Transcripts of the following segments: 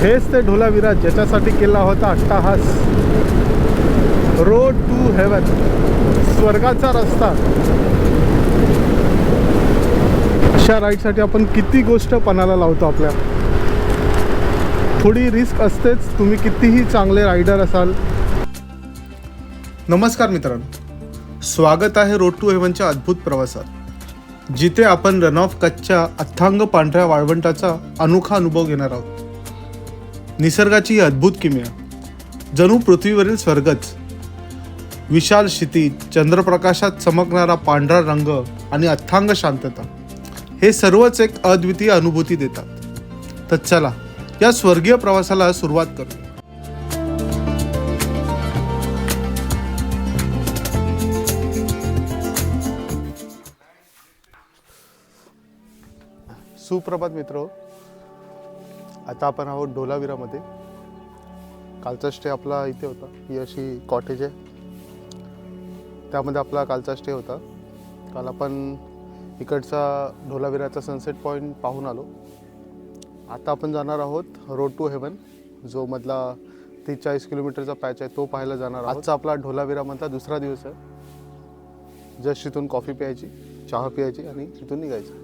हेच ते ढोलावीरा ज्याच्यासाठी केला होता अट्टाहास. रोड टू हेवन स्वर्गाचा रस्ता. अशा राईडसाठी आपण किती गोष्ट पणाला लावतो आपल्या. थोडी रिस्क असतेच तुम्ही कितीही चांगले रायडर असाल. नमस्कार मित्रांनो. स्वागत आहे रोड टू हेवनच्या अद्भुत प्रवासात. जिथे आपण रन ऑफ कच्च्या अथांग पांढऱ्या वाळवंटाचा अनोखा अनुभव घेणार आहोत. निसर्गाची ही अद्भुत किमया. जणू पृथ्वीवरील स्वर्गच. विशाल क्षितिज चंद्रप्रकाशात चमकणारा पांढरा रंग आणि अथांग शांतता हे सर्वच एक अद्वितीय अनुभूती देतात. तर चला या स्वर्गीय प्रवासाला सुरुवात करू. सुप्रभात मित्र. आता आपण आहोत ढोलावीरामध्ये कालचा स्टे आपला इथे होता. ही अशी कॉटेज आहे. त्यामध्ये आपला कालचा स्टे होता. काल आपण इकडचा ढोलाविराचा सनसेट पॉईंट पाहून आलो. आता आपण जाणार आहोत रोड टू हेवन जो मधला तीस चाळीस किलोमीटरचा पॅच आहे तो पाहायला जाणार आजचा आपला ढोलावीरामधला दुसरा दिवस आहे. जस्ट इथून कॉफी प्यायची चहा प्यायची आणि तिथून निघायचं.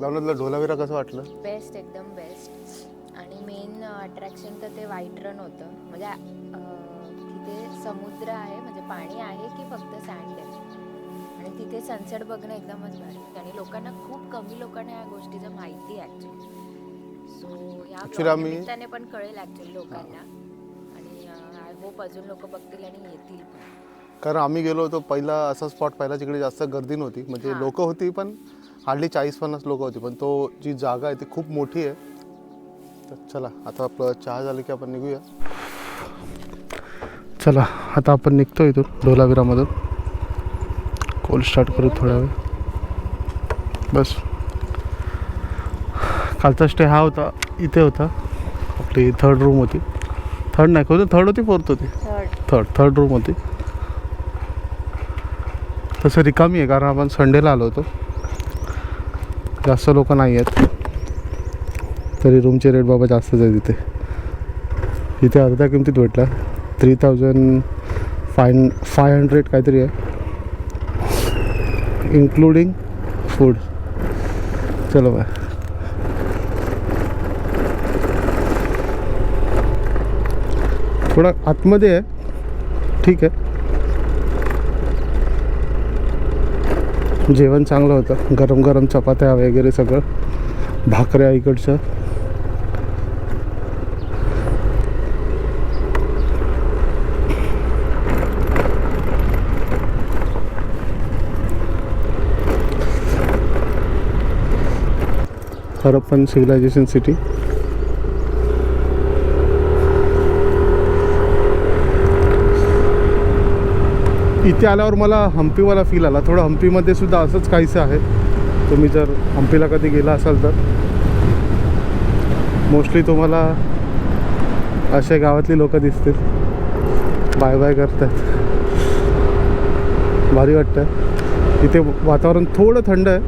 लावण्यातलं ढोलाविरा कसं वाटलं? बेस्ट एकदम बेस्ट आणि मेन अट्रॅक्शन तर ते व्हाईट रन होतं. म्हणजे तिथे समुद्र आहे म्हणजे पाणी आहे की फक्त सँड आहे? आणि तिथे सनसेट बघणं एकदमच भारी आणि लोकांना खूप कमी लोकांना या गोष्टीचं माहिती आहे ॲक्च्युली सो या Actually vlog आम्ही- निमित्ताने पण कळेल ॲक्च्युली लोकांना. आणि आय होप अजून लोक बघतील आणि येतील पण. कारण आम्ही गेलो होतो पहिला असा स्पॉट पहिला तिकडे जास्त गर्दी नव्हती. म्हणजे. लोक होती पण हार्डली चाळीस पन्नास लोक होती पण तो जी जागा आहे ती खूप मोठी आहे. तर चला आता आपलं चहा झालं की आपण निघूया. चला आता आपण निघतो इथून ढोलाविरामधून कोल स्टार्ट करू थोडा वेळ. बस. कालचा स्टे हा होता इथे होता. आपली थर्ड रूम होती. थर्ड नाही होती थर्ड होती फोर्थ होती? थर्ड थर्ड थर्ड रूम होती. तसं रिकामी आहे कारण आपण संडेला आलो होतो. जास्त लोक नाही आहेत. तरी रूमचे रेट बाबा जास्तच आहे तिथे इथे अर्ध्या किमतीत भेटला. Three thousand five five hundred काहीतरी आहे. इन्क्लुडिंग फूड चलो बाय थोडा आतमध्ये आहे. ठीक आहे. जेवण चांगलं होतं. गरम गरम चपात्या वगैरे सगळं. भाकऱ्या इकडचं हरप्पन सिव्हिलायझेशन सिटी इथे आल्यावर मला हम्पीवाला फील आला. थोडं हम्पीमध्ये सुद्धा असंच काहीसं आहे. तुम्ही जर हम्पीला कधी गेला असाल तर. मोस्टली तुम्हाला असे गावातली लोकं दिसतील. बाय बाय करतात. भारी वाटतं इथे वातावरण थोडं थंड आहे.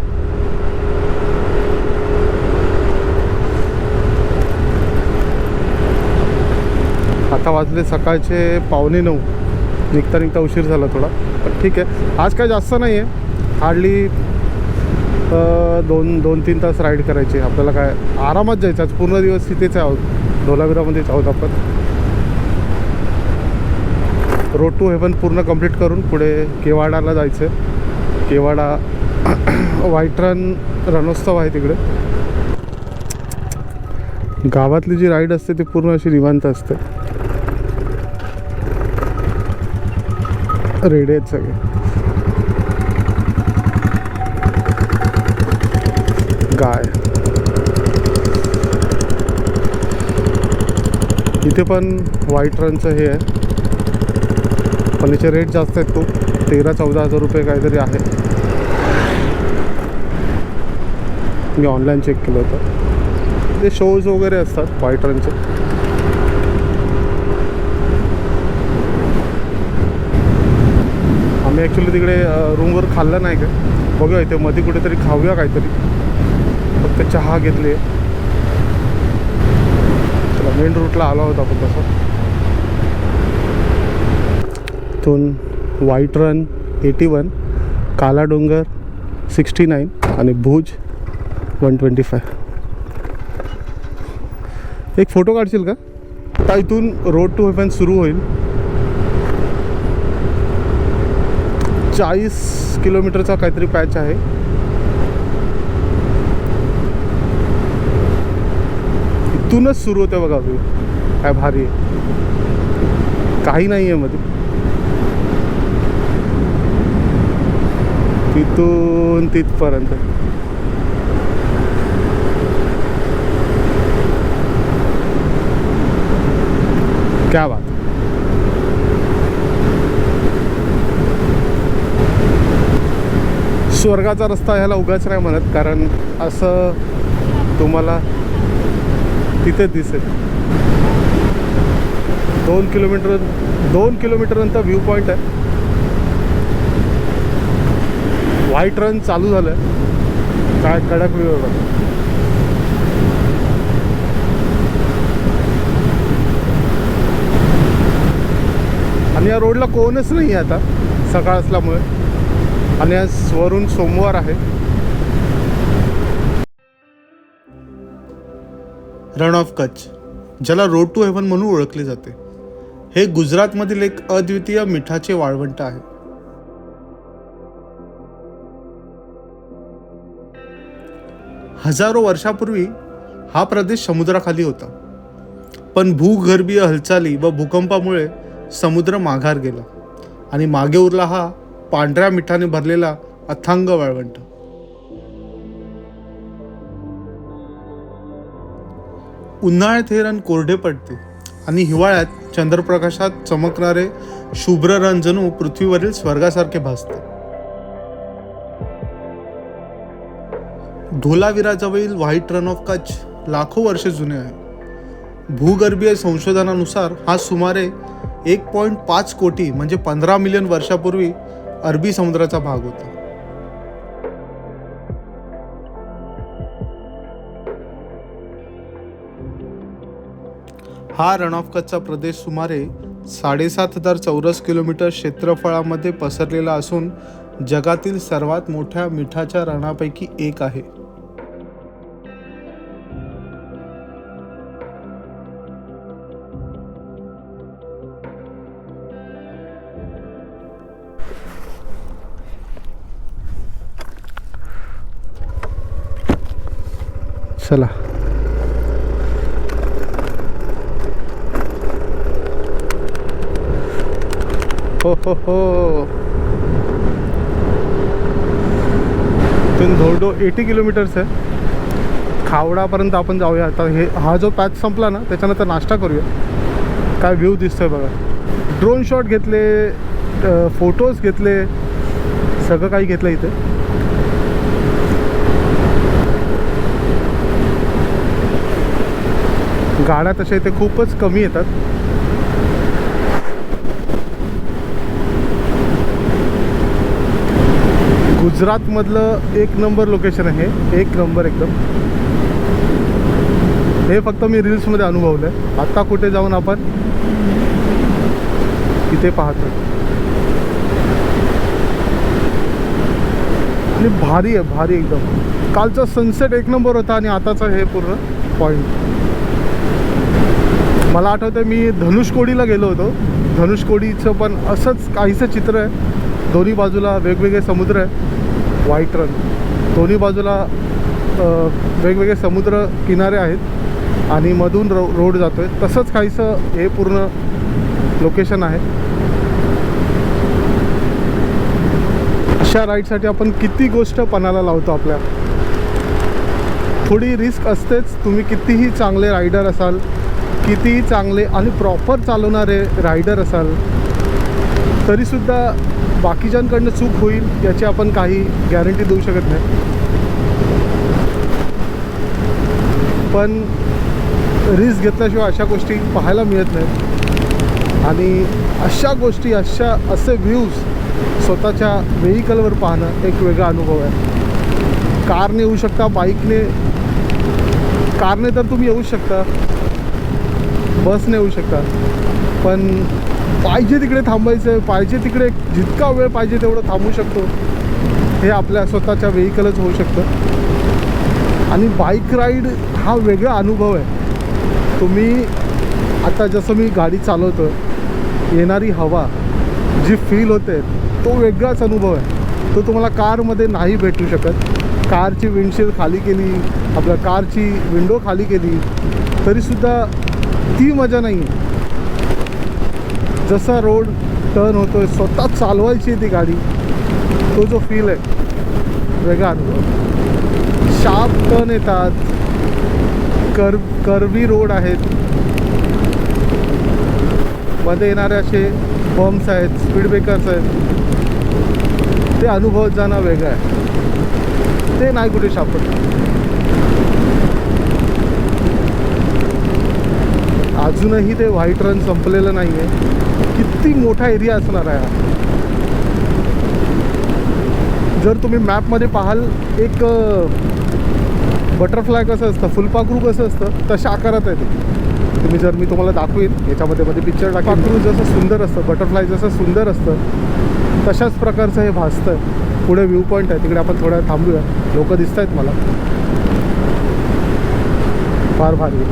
आता वाजले सकाळचे पावणे नऊ. निघता निघता उशीर झाला थोडा. पण ठीक आहे. आज काय जास्त नाही आहे हार्डली दोन दोन तीन तास राईड करायची. आपल्याला काय आरामात जायचं. आज पूर्ण दिवस तिथेच आहोत. ढोलाविरामध्येच आहोत आपण. रोड टू हेवन पूर्ण कंप्लीट करून पुढे केवाडाला जायचं आहे केवाडा व्हाईट रन रणोत्सव आहे तिकडे. गावातली जी राईड असते ती पूर्ण अशी निवांत असते. रेडे आहेत सगळे. गाय. इथे पण व्हाईट रनचं हे आहे. पण याचे रेट जास्त आहेत खूप. तेरा चौदा हजार रुपये काहीतरी आहे. मी ऑनलाईन चेक केलं होतं. ते शोज वगैरे असतात व्हाईट रनचे मी ॲक्च्युली तिकडे रूमवर खाल्लं नाही का बघूया इथे मध्ये कुठेतरी खाऊया काहीतरी. फक्त चहा घेतली. त्याला मेन रूटला आला होता आपण तसं. इथून व्हाईट रन एटी वन काला डोंगर सिक्स्टी नाईन आणि भुज वन ट्वेंटी फाय एक फोटो काढशील का? आता इथून रोड टू हेवन सुरू होईल. चाळीस किलोमीटरचा काहीतरी पॅच आहे. इथूनच सुरू होते बघा व्यू काय भारी आहे. काही नाही आहे मध्ये. तिथून तिथपर्यंत. क्या बात. स्वर्गाचा रस्ता ह्याला उगाच नाही म्हणत कारण असं तुम्हाला तिथे दिसेल. दोन किलोमीटर दोन किलोमीटरनंतर व्ह्यू पॉईंट आहे. व्हाईट रन चालू झालं काय कडक व्ह्यू आहे आणि या रोडला कोणच नाही आहे आता सकाळ असल्यामुळे. आणि आज वरून सोमवार आहे. रण ऑफ कच्छ ज्याला रोड टू हेवन म्हणून ओळखले जाते. हे गुजरातमधील एक अद्वितीय मिठाचे वाळवंट आहे. हजारो वर्षापूर्वी हा प्रदेश समुद्राखाली होता. पण भूगर्भीय हालचाली व भूकंपामुळे समुद्र माघार गेला आणि मागे उरला हा पांढऱ्या मिठाने भरलेला अथांग वाळवंट. उन्हाळ्यात हे रण कोरडे पडते आणि हिवाळ्यात चंद्रप्रकाशात चमकणारे शुभ्र रण जणू पृथ्वीवरील स्वर्गासारखे भासते. धोलावीराजवळील व्हाईट रन ऑफ कच्छ लाखो वर्षे जुने आहे. भूगर्भीय संशोधनानुसार हा सुमारे एक पॉईंट पाच कोटी म्हणजे पंधरा मिलियन वर्षापूर्वी अरबी समुद्राचा भाग होता. हा रण ऑफ कच्चा प्रदेश सुमारे साडेसात हजार चौरस किलोमीटर क्षेत्रफळामध्ये पसरलेला असून जगातील सर्वात मोठ्या मिठाच्या रणापैकी एक आहे. चला. हो हो हो. इथून धोरडो एटी किलोमीटर्स आहे. खावडापर्यंत आपण जाऊया. आता हे हा जो पॅच संपला ना त्याच्यानंतर नाश्ता करूया. काय व्ह्यू दिसतोय बघा. ड्रोन शॉट घेतले फोटोज घेतले सगळं काही घेतलं इथे. गाड्या तशा इथे खूपच कमी येतात. गुजरातमधलं एक नंबर लोकेशन आहे. एक नंबर एकदम. हे फक्त मी रील्समध्ये अनुभवलं आहे आत्ता कुठे जाऊन आपण? इथे पाहतो. आणि भारी आहे भारी एकदम. कालचा सनसेट एक नंबर होता आणि आताचा हे पूर्ण पॉईंट मला आठवतं मी धनुषकोडीला गेलो होतो. धनुषकोडीचं पण असंच काहीसं चित्र आहे. दोन्ही बाजूला वेगवेगळे समुद्र आहे. व्हाईट रन दोन्ही बाजूला वेगवेगळे समुद्र किनारे आहेत आणि मधून रो रोड जातो आहे तसंच काहीसं हे पूर्ण लोकेशन आहे. अशा राईडसाठी आपण किती गोष्ट पणाला लावतो आपल्या? थोडी रिस्क असतेच. तुम्ही कितीही चांगले रायडर असाल कितीही चांगले आणि प्रॉपर चालवणारे रायडर असाल तरीसुद्धा बाकीच्यांकडनं चूक होईल याची आपण काही गॅरंटी देऊ शकत नाही. पण रिस्क घेतल्याशिवाय अशा गोष्टी पाहायला मिळत नाहीत. आणि अशा गोष्टी अशा असे व्ह्यूज स्वतःच्या व्हेकलवर पाहणं एक वेगळा अनुभव आहे. कारने येऊ शकता बाईकने कारने तर तुम्ही येऊ शकता. बसने येऊ शकता. पण पाहिजे तिकडे थांबायचं आहे पाहिजे तिकडे जितका वेळ पाहिजे तेवढं थांबू शकतो. हे आपल्या स्वतःच्या व्हेकलच होऊ शकतं. आणि बाईक राईड हा वेगळा अनुभव आहे. तुम्ही आता जसं मी गाडी चालवतो येणारी हवा जी फील होते तो वेगळाच अनुभव आहे. तो तुम्हाला कारमध्ये नाही भेटू शकत. कारची विंडशील्ड खाली केली आपल्या कारची विंडो खाली केली तरीसुद्धा ती मजा नाही आहे जसा रोड टर्न होतोय स्वतः चालवायची ती गाडी तो जो फील आहे वेगळा अनुभव. शार्प टर्न येतात. कर कर्वी रोड आहेत. मध्ये येणारे असे बम्प्स आहेत स्पीड ब्रेकर्स आहेत. ते अनुभव जाणं वेगळं आहे. ते नाही कुठे सापडत अजूनही ते व्हाईट रन संपलेलं नाही आहे किती मोठा एरिया असणार आहे जर तुम्ही मॅपमध्ये पाहाल एक बटरफ्लाय कसं असतं फुलपाखरू कसं असतं तशा आकारात आहे ते. तुम्ही जर मी तुम्हाला दाखवीन याच्यामध्ये मध्ये पिक्चर टाकून. जसं सुंदर असतं बटरफ्लाय जसं सुंदर असतं तशाच प्रकारचं हे भासतं. पुढे व्ह्यू पॉईंट आहे तिकडे आपण थोड्या थांबूया. लोक दिसत आहेत मला. फार भारी.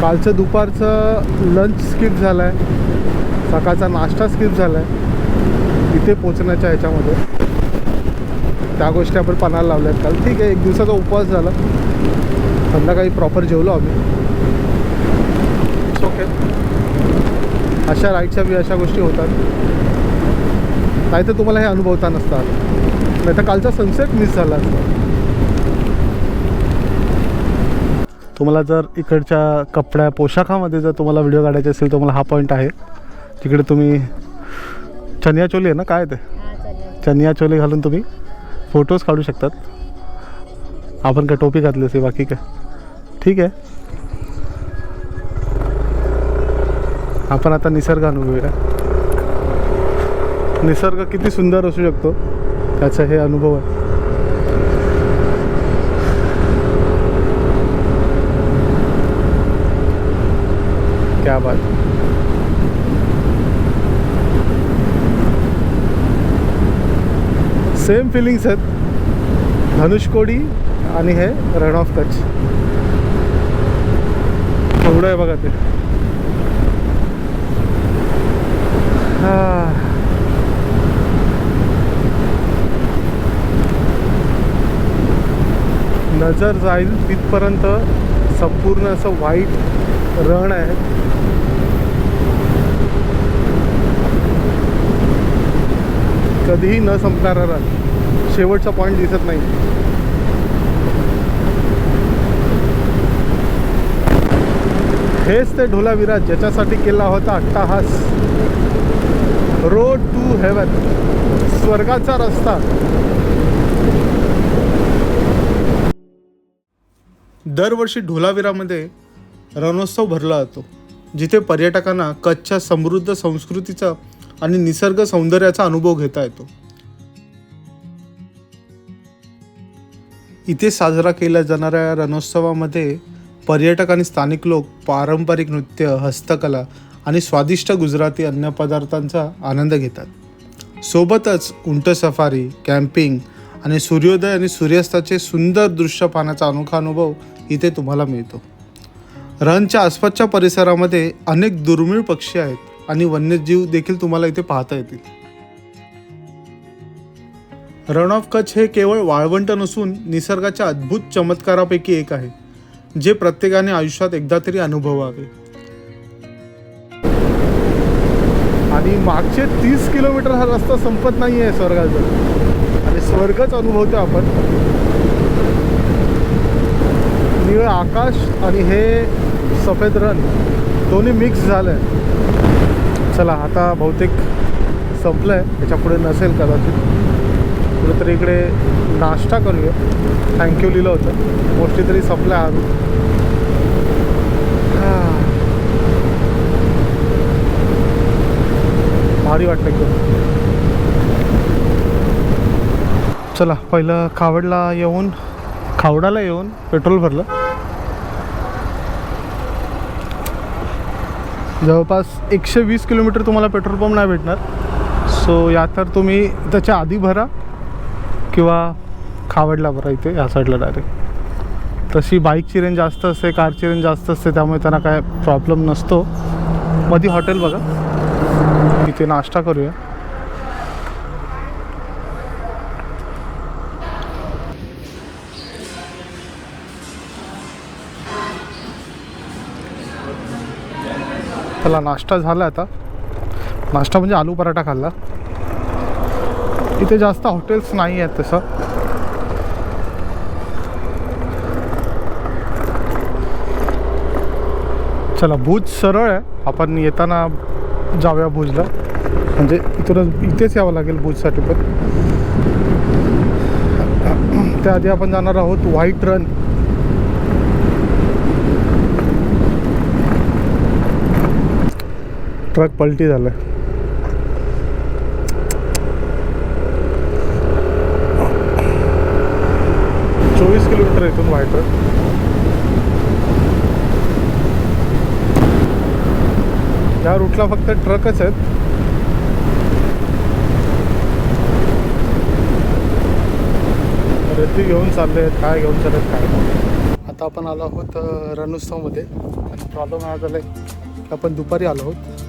कालचं दुपारचं लंच स्किप झालं आहे सकाळचा नाश्ता स्किप झाला आहे इथे पोचण्याच्या ह्याच्यामध्ये. त्या गोष्टी आपण पणाला लावल्या आहेत काल. ठीक आहे एक दिवसाचा उपवास झाला. संध्याकाळी प्रॉपर जेवलो आम्ही. इट्स ओके अशा राईडच्या बी अशा गोष्टी होतात. नाही तर तुम्हाला हे अनुभवता नसतात नाही तर कालचा सनसेट मिस झाला असता तुम्हाला जर इकडच्या कपड्या पोशाखामध्ये जर तुम्हाला व्हिडिओ काढायचे असेल तर मला हा पॉईंट आहे. तिकडे तुम्ही चनिया चोली आहे ना काय ते? चनिया चोली. घालून तुम्ही फोटोज काढू शकतात. आपण काय टोपी घातली असेल बाकी काय? ठीक आहे. आपण आता निसर्ग अनुभवूया निसर्ग किती सुंदर असू शकतो. त्याचा हे अनुभव आहे. क्या बात। सेम फिलिंग्स आहेत धनुषकोडी आणि हे रण ऑफ कच्छ एवढं आहे बघा ते. हां. नजर जाईल तिथपर्यंत संपूर्ण असं वाईट रण आहे. कधीही न संपणारा रण शेवटचा पॉईंट दिसत नाही. हेच ते ढोलाविराज ज्याच्यासाठी केला होता अट्टाहास. रोड टू हेवन स्वर्गाचा रस्ता. दरवर्षी ढोलावीरामध्ये रणोत्सव भरला जातो. जिथे पर्यटकांना कच्छच्या समृद्ध संस्कृतीचा आणि निसर्ग सौंदर्याचा अनुभव घेता येतो. इथे साजरा केल्या जाणाऱ्या रणोत्सवामध्ये पर्यटक आणि स्थानिक लोक पारंपरिक नृत्य हस्तकला आणि स्वादिष्ट गुजराती अन्नपदार्थांचा आनंद घेतात. सोबतच उंट सफारी कॅम्पिंग आणि सूर्योदय आणि सूर्यास्ताचे सुंदर दृश्य पाहण्याचा अनोखा अनुभव इथे तुम्हाला मिळतो. रणच्या आसपासच्या परिसरामध्ये अनेक दुर्मिळ पक्षी आहेत. आणि वन्यजीव देखील तुम्हाला इथे पाहता येतील. रण ऑफ कच्छ हे केवळ वाळवंट नसून निसर्गाच्या अद्भुत चमत्कारापैकी एक आहे जे प्रत्येकाने आयुष्यात एकदा तरी अनुभवावे. आणि मागचे तीस किलोमीटर हा रस्ता संपत नाही आहे स्वर्गाचा. आणि स्वर्गच अनुभवतो आपण. निळ आकाश आणि हे सफेद रण दोन्ही मिक्स झालं आहे चला आता बहुतेक संपलं आहे त्याच्यापुढे नसेल कदाचित. कुठेतरी इकडे नाश्ता करूया. थँक्यू लिहिलं होतं. मोस्टली तरी संपलं आहे अजून भारी वाटलं एकदम. चला पहिलं खावडला येऊन खावडाला येऊन पेट्रोल भरलं. जवळपास एकशे वीस किलोमीटर तुम्हाला पेट्रोल पंप नाही भेटणार. सो या तर तुम्ही त्याच्या आधी भरा किंवा खावडला भरा इथे या साईडला डायरेक्ट तशी बाईकची रेंज जास्त असते कारची रेंज जास्त असते त्यामुळे त्यांना काय प्रॉब्लेम नसतो. मधी हॉटेल बघा. इथे नाश्ता करूया. चला नाश्ता झाला आता. नाश्ता म्हणजे आलू पराठा खाल्ला. इथे जास्त हॉटेल्स नाही आहेत तसं. चला भुज सरळ आहे. आपण येताना जाऊया भुजला. म्हणजे इथूनच इथेच यावं लागेल भुजसाठी पण. त्याआधी आपण जाणार आहोत व्हाईट रन ट्रक पलटी झालाय चोवीस किलोमीटर इथून व्हाईट या रूटला फक्त ट्रकच आहेत. रेती घेऊन चालले आहेत काय घेऊन चालले आहेत काय आता आपण आलो आहोत रणोत्सवमध्ये आणि प्रॉब्लेम हा झाला आहे की आपण दुपारी आलो आहोत.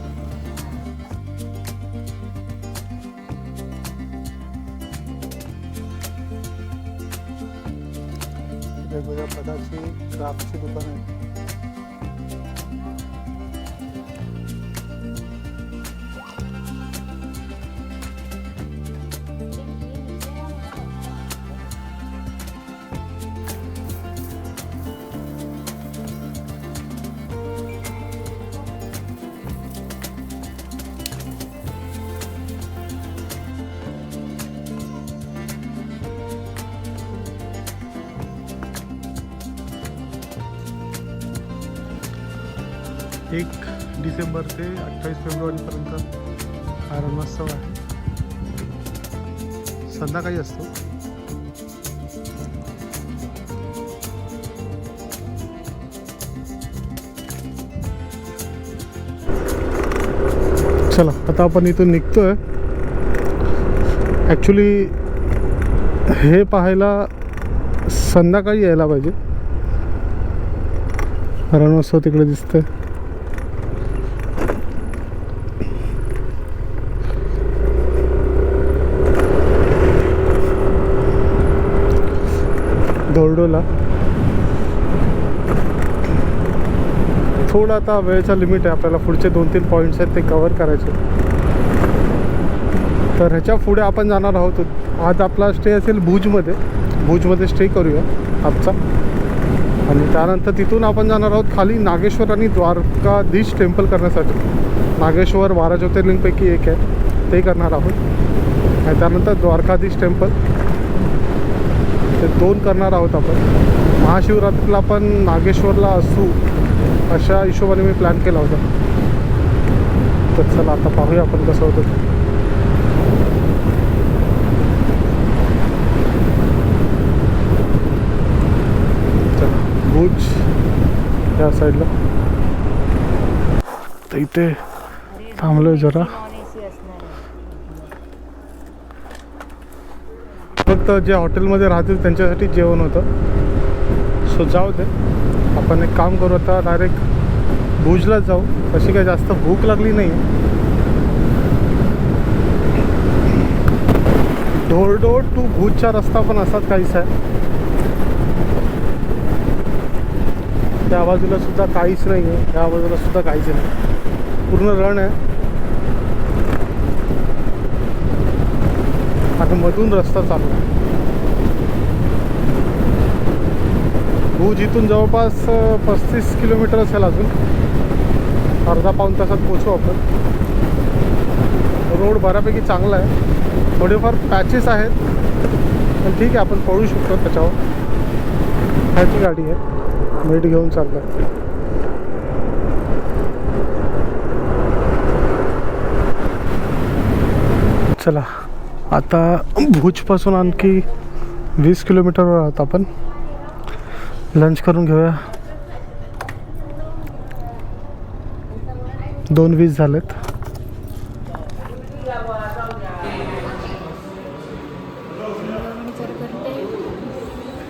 डिसेंबर ते अठ्ठावीस फेब्रुवारीपर्यंत हा रणोत्सव आहे. संध्याकाळी असतो. चला आता आपण इथून निघतोय. ॲक्च्युली हे पाहायला संध्याकाळी यायला पाहिजे. रणोत्सव तिकडे दिसतंय. बोर्डोला. थोडा आता वेळेचा लिमिट आहे आपल्याला पुढचे दोन तीन पॉईंट्स आहेत ते कवर करायचे. तर ह्याच्या पुढे आपण जाणार आहोत. आज आपला स्टे असेल भुजमध्ये. भुजमध्ये स्टे करूया आजचा. आणि त्यानंतर तिथून आपण जाणार आहोत खाली नागेश्वर आणि द्वारकाधीश टेम्पल करण्यासाठी. नागेश्वर बारा ज्योतिर्लिंगपैकी एक आहे. ते करणार आहोत. आणि त्यानंतर द्वारकाधीश टेम्पल ते दोन करणार आहोत आपण. महाशिवरात्रीला आपण नागेश्वरला असू अशा हिशोबाने मी प्लॅन केला होता. तर चला आता पाहूया आपण कसं होतं भुज या साईडला तर इथे थांबलोय जरा. फक्त जे हॉटेलमध्ये राहतील त्यांच्यासाठी जेवण होतं. सो जाऊ दे. आपण एक काम करू आता डायरेक्ट भुजलाच जाऊ. अशी काही जास्त भूक लागली नाही ढोरडोर टू भुजचा रस्ता पण असाच काहीच आहे. त्या बाजूला सुद्धा काहीच नाही आहे त्या बाजूला सुद्धा काहीच नाही. पूर्ण रण आहे. आणि मधून रस्ता चालू आहे भूज इथून जवळपास पस्तीस किलोमीटर असेल अजून. अर्धा पाऊण तासात पोचू आपण. रोड बऱ्यापैकी चांगला आहे. थोडेफार पॅचेस आहेत. पण ठीक आहे आपण पळू शकतो त्याच्यावर. त्याची गाडी आहे. मीठ घेऊन चाललं चला आता भुजपासून आणखी वीस किलोमीटरवर आहोत आपण. लंच करून घेऊया. दोन वीस झालेत.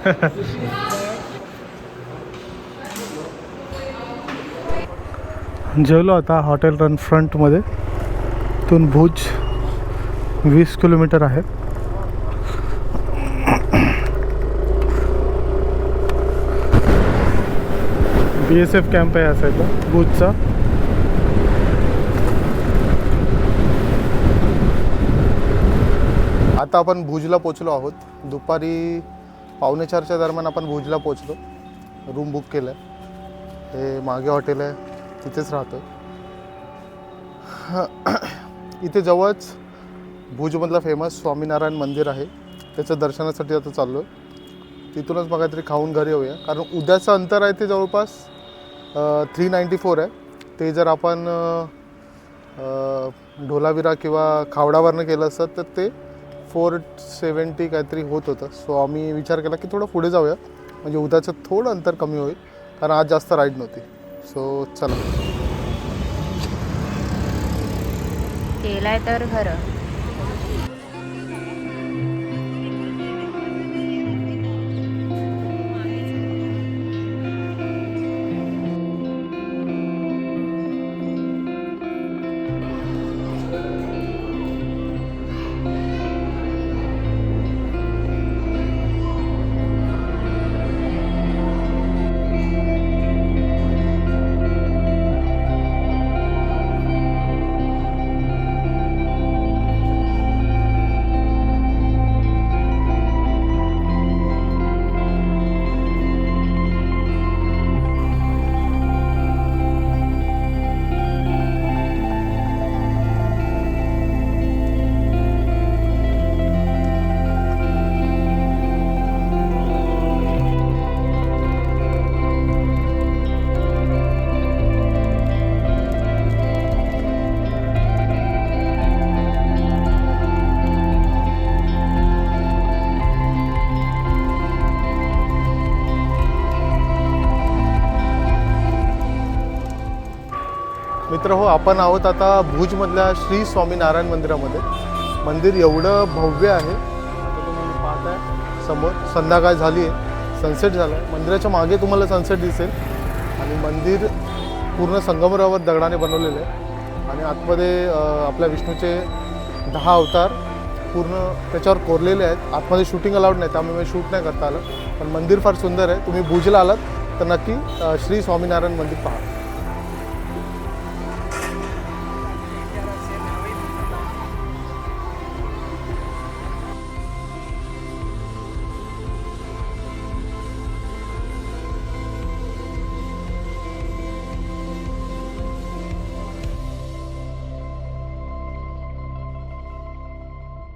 जेवलो आता हॉटेल रन फ्रंटमध्ये इथून भुज वीस किलोमीटर आहे. बी एस एफ कॅम्प आहे या साईडला भुजचा आता आपण भुजला पोचलो आहोत. दुपारी पावणे चारच्या दरम्यान आपण भुजला पोचलो रूम बुक केलं आहे हे मागे हॉटेल आहे तिथेच राहतो इथे जवळच भुजमधलं फेमस स्वामीनारायण मंदिर आहे. त्याचं दर्शनासाठी आता चाललो आहे तिथूनच मग काहीतरी खाऊन घरी येऊया. कारण उद्याचं अंतर आहे ते जवळपास थ्री नाईंटी फोर आहे. ते जर आपण ढोलाविरा किंवा खावडावरनं केलं असतं तर ते फोर सेवन्टी काहीतरी होत होतं. सो आम्ही विचार केला की थोडं पुढे जाऊया. म्हणजे उद्याचं थोडं अंतर कमी होईल कारण आज जास्त राईड नव्हती. सो चला. केलाय तर खरं. मित्र हो आपण आहोत आता भुजमधल्या श्री स्वामीनारायण मंदिरामध्ये. मंदिर एवढं भव्य आहे. तुम्ही पाहताय समोर संध्याकाळ झाली आहे सनसेट झाला. आहे मंदिराच्या मागे तुम्हाला सनसेट दिसेल. आणि मंदिर पूर्ण संगमरावर दगडाने बनवलेलं आहे. आणि आतमध्ये आपल्या विष्णूचे दहा अवतार पूर्ण त्याच्यावर कोरलेले आहेत. आतमध्ये शूटिंग अलाउड नाही त्यामुळे शूट नाही करता आलं. पण मंदिर फार सुंदर आहे. तुम्ही भुजला आलात तर नक्की श्री स्वामीनारायण मंदिर पहा.